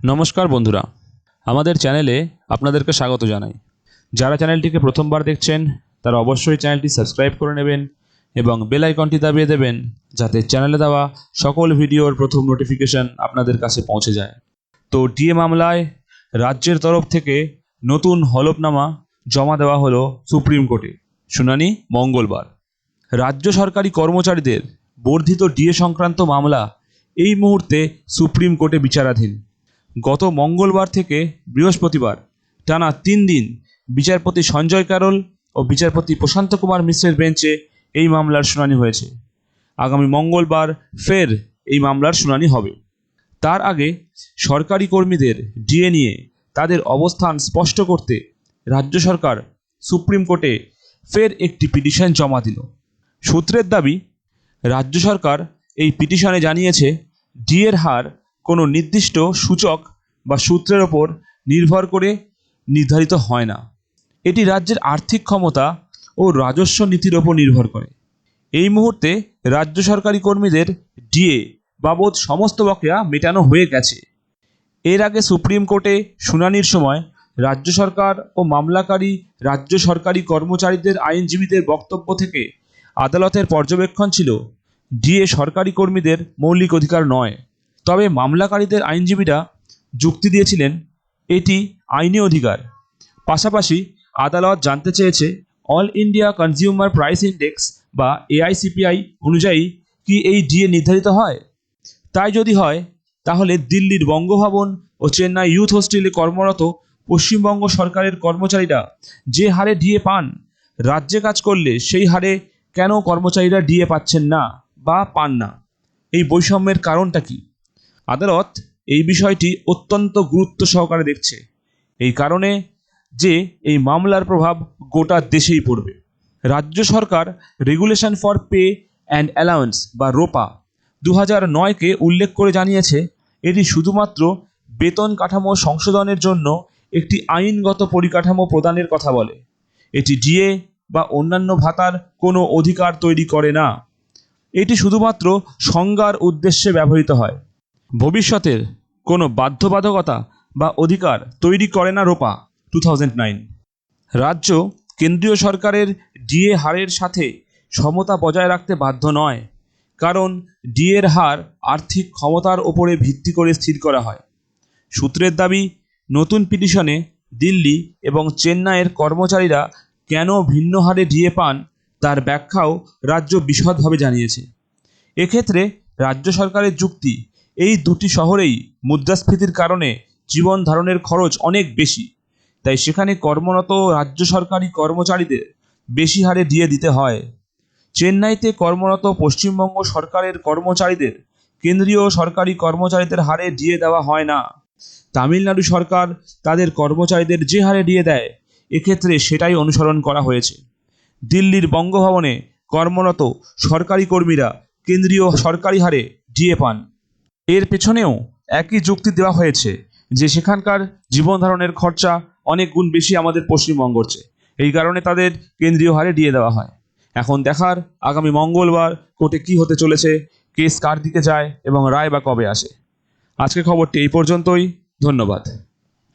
নমস্কার বন্ধুরা। আমাদের চ্যানেলে আপনাদেরকে স্বাগত জানাই। যারা চ্যানেলটিকে প্রথমবার দেখছেন, তারা অবশ্যই চ্যানেলটি সাবস্ক্রাইব করে নেবেন এবং বেল আইকনটি দাবিয়ে দেবেন যাতে চ্যানেলে দেওয়া সকল ভিডিওর প্রথম নোটিফিকেশন আপনাদের কাছে পৌঁছে যায়। তো ডিএ মামলায় রাজ্যের তরফ থেকে নতুন হলফনামা জমা দেওয়া হলো সুপ্রিম কোর্টে। শুনানি মঙ্গলবার। রাজ্য সরকারি কর্মচারীদের বর্ধিত ডিএ সংক্রান্ত মামলা এই মুহূর্তে সুপ্রিম কোর্টে বিচারাধীন। গত মঙ্গলবার থেকে বৃহস্পতিবার টানা তিন দিন বিচারপতি সঞ্জয় কারোল ও বিচারপতি প্রশান্ত কুমার মিশ্রের বেঞ্চে এই মামলার শুনানি হয়েছে। আগামী মঙ্গলবার ফের এই মামলার শুনানি হবে। তার আগে সরকারি কর্মীদের ডিএ নিয়ে তাদের অবস্থান স্পষ্ট করতে রাজ্য সরকার সুপ্রিম কোর্টে ফের একটি পিটিশন জমা দিল। সূত্রের দাবি, রাজ্য সরকার এই পিটিশনে জানিয়েছে, ডিএর হার কোনো নির্দিষ্ট সূচক বা সূত্রের ওপর নির্ভর করে নির্ধারিত হয় না। এটি রাজ্যের আর্থিক ক্ষমতা ও রাজস্ব নীতির ওপর নির্ভর করে। এই মুহূর্তে রাজ্য সরকারি কর্মীদের ডিএ বাবদ সমস্ত বকেয়া মেটানো হয়ে গেছে। এর আগে সুপ্রিম কোর্টে শুনানির সময় রাজ্য সরকার ও মামলাকারী রাজ্য সরকারি কর্মচারীদের আইনজীবীদের বক্তব্য থেকে আদালতের পর্যবেক্ষণ ছিল, ডিএ সরকারি কর্মীদের মৌলিক অধিকার নয়। তবে মামলাকারীদের আইনজীবীরা যুক্তি দিয়েছিলেন, এটি আইনি অধিকার। পাশাপাশি আদালত জানতে চেয়েছে, all India consumer price index বা এআইসিপিআই অনুযায়ী কি এই ডিএ নির্ধারিত হয়? তাই যদি হয়, তাহলে দিল্লির বঙ্গভবন ও চেন্নাই ইউথ হোস্টেলে কর্মরত পশ্চিমবঙ্গ সরকারের কর্মচারীরা যে হারে ডিএ পান, রাজ্যে কাজ করলে সেই হারে কেন কর্মচারীরা ডিএ পাচ্ছেন না বা পান না? এই বৈষম্যের কারণটা কি? আদালত এই বিষয়টি অত্যন্ত গুরুত্ব সহকারে দেখছে। এই কারণে যে এই মামলার প্রভাব গোটা দেশেই পড়বে। রাজ্য সরকার regulation for pay and allowance বা রোপা দু হাজার নয়কে উল্লেখ করে জানিয়েছে, এটি শুধুমাত্র বেতন কাঠামো সংশোধনের জন্য একটি আইনগত পরিকাঠামো প্রদানের কথা বলে। এটি ডিএ বা অন্যান্য ভাতার কোনো অধিকার তৈরি করে না। এটি শুধুমাত্র সংজ্ঞার উদ্দেশ্যে ব্যবহৃত হয়। ভবিষ্যতের কোনো বাধ্যবাধকতা বা অধিকার তৈরি করে না রোপা টু রাজ্য কেন্দ্রীয় সরকারের ডিএ হারের সাথে সমতা বজায় রাখতে বাধ্য নয়, কারণ ডিএর হার আর্থিক ক্ষমতার ওপরে ভিত্তি করে স্থির করা হয়। সূত্রের দাবি, নতুন পিটিশনে দিল্লি এবং চেন্নাইয়ের কর্মচারীরা কেন ভিন্ন হারে ডিএ পান তার ব্যাখ্যাও রাজ্য বিশদভাবে জানিয়েছে। এক্ষেত্রে রাজ্য সরকারের যুক্তি এই দুটি শহরেই মুদ্রাস্ফীতির কারণে জীবন ধারণের খরচ অনেক বেশি। তাই সেখানে কর্মরত রাজ্য সরকারি কর্মচারীদের বেশি হারে দিয়ে দিতে হয়। চেন্নাইতে কর্মরত পশ্চিমবঙ্গ সরকারের কর্মচারীদের কেন্দ্রীয় সরকারি কর্মচারীদের হারে দিয়ে দেওয়া হয় না। তামিলনাড়ু সরকার তাদের কর্মচারীদের যে হারে দিয়ে দেয়, এক্ষেত্রে সেটাই অনুসরণ করা হয়েছে। দিল্লির বঙ্গভবনে কর্মরত সরকারি কর্মীরা কেন্দ্রীয় সরকারি হারে ডিএ পান। এর পেছনেও একই যুক্তি দেওয়া হয়েছে যে সেখানকার জীবনধারণের খরচা অনেক গুণ বেশি আমাদের পশ্চিমবঙ্গর চেয়ে। এই কারণে তাদের কেন্দ্রীয় হারে দিয়ে দেওয়া হয়। এখন দেখার আগামী মঙ্গলবার কোর্টে কি হতে চলেছে, কেস কার দিকে যায় এবং রায় বা কবে আসে? আজকে খবরটি এই পর্যন্তই। ধন্যবাদ।